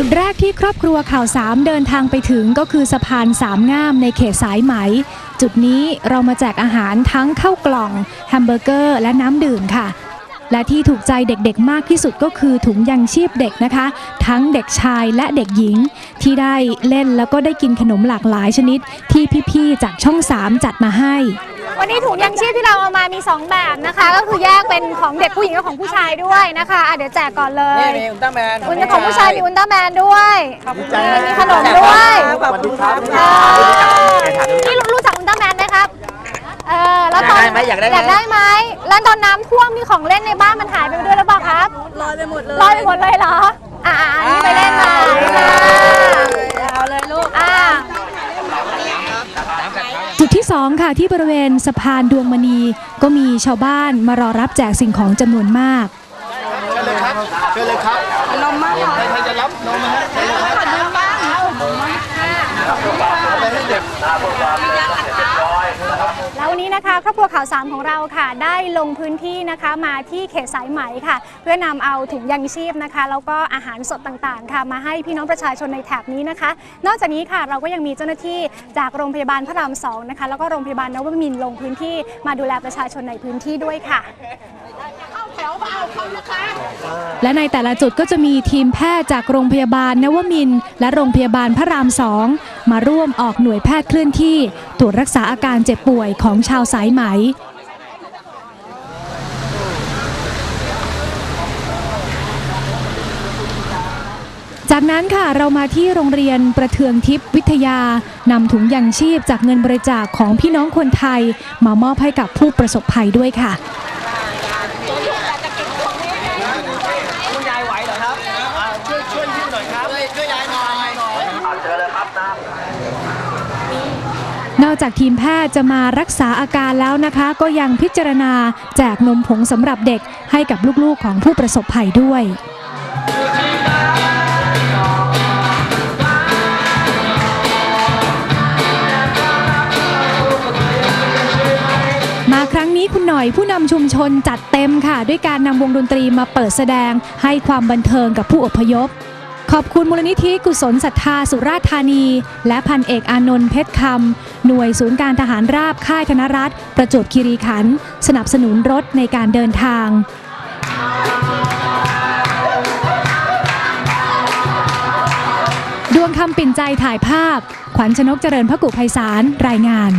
ุดแรกที่ครอบครัวข่าวสามเดินทางไปถึงก็คือสะพานสามงามในเขตสายไหม จุดนี้เรามาแจกอาหารทั้งข้าวกล่องแฮมเบอร์เกอร์ และน้ำดื่มค่ะ และที่ถูกใจเด็กๆมากที่สุดก็คือถุงยังชีพเด็กนะคะ ทั้งเด็กชายและเด็กหญิง ที่ได้เล่นแล้วก็ได้กินขนมหลากหลายชนิด ที่พี่ๆจากช่อง 3 จัดมาให้ วันนี้ถุงยังชีพที่เราเอามามี 2 แบบนะคะ ก็คือแยกเป็นของเด็กผู้หญิงกับของผู้ชายด้วยนะคะอะเดี๋ยวแจกก่อนเลยนี่มีอุลตร้าแมนอุลตร้าของผู้ชายมีอุลตร้าแมนด้วยมีมีขนมด้วย ขอบคุณครับเออนี่ ได้ไหมอยากได้ไหมอยากได้ไหมแล้วตอนน้ำท่วมมีของเล่นในบ้านมันหายไปด้วยหรือเปล่าครับลอยไปหมดเลยลอยไปหมดเลยเหรอ อ่าอันนี้ไปเล่นมาเอาเลยลูก อ่าจุดที่ 2 ค่ะที่บริเวณสะพานดวงมณี ก็มีชาวบ้านมารอรับแจกสิ่งของจำนวนมากแล้ววันนี้นะคะ ครอบครัวข่าวสามของเราค่ะ ได้ลงพื้นที่นะคะมาที่เขตสายไหมค่ะ เพื่อนำเอาถุงยังชีพนะคะ แล้วก็อาหารสดต่างๆ ค่ะ มาให้พี่น้องประชาชนในแถบนี้นะคะ นอกจากนี้ค่ะเราก็ยังมีเจ้าหน้าที่จากโรงพยาบาลพระรามสองนะคะแล้วก็โรงพยาบาลนวมินทร์ลงพื้นที่มาดูแลประชาชนในพื้นที่ด้วยค่ะเข้าแถวมาเอาเขานะคะ และในแต่ละจุดก็จะมีทีมแพทย์จากโรงพยาบาลนวมิน และโรงพยาบาลพระรามสองมาร่วมออกหน่วยแพทย์เคลื่อนที่ ตรวจรักษาอาการเจ็บป่วยของชาวสายไหม จากนั้นค่ะเรามาที่โรงเรียนประเทืองทิพย์วิทยานำถุงยังชีพจากเงินบริจาคของพี่น้องคนไทย มามอบให้กับผู้ประสบภัยด้วยค่ะ คุณยายไหว เหรอครับอ่าช่วยช่วยยิ้มหน่อยครับ ช่วยช่วยยายหน่อยนอกจากทีมแพทย์จะมารักษาอาการแล้วนะคะ ก็ยังพิจารณาแจกนมผงสำหรับเด็กให้กับลูกๆของผู้ประสบภัยด้วย นี้คุณหน่อยผู้นำชุมชนจัดเต็มค่ะ ด้วยการนำวงดนตรีมาเปิดแสดง ให้ความบันเทิงกับผู้อพยพ ขอบคุณมูลนิธิกุศลศรัทธาสุราษฎร์ธานี และพันเอกอานนท์เพชรคำหน่วยศูนย์การทหารราบค่ายธนรัฐ ประจวบคีรีขันธ์สนับสนุนรถในการเดินทางดวงคำปิ่นใจถ่ายภาพ ขวัญชนกเจริญพระกุไพศาลรายงาน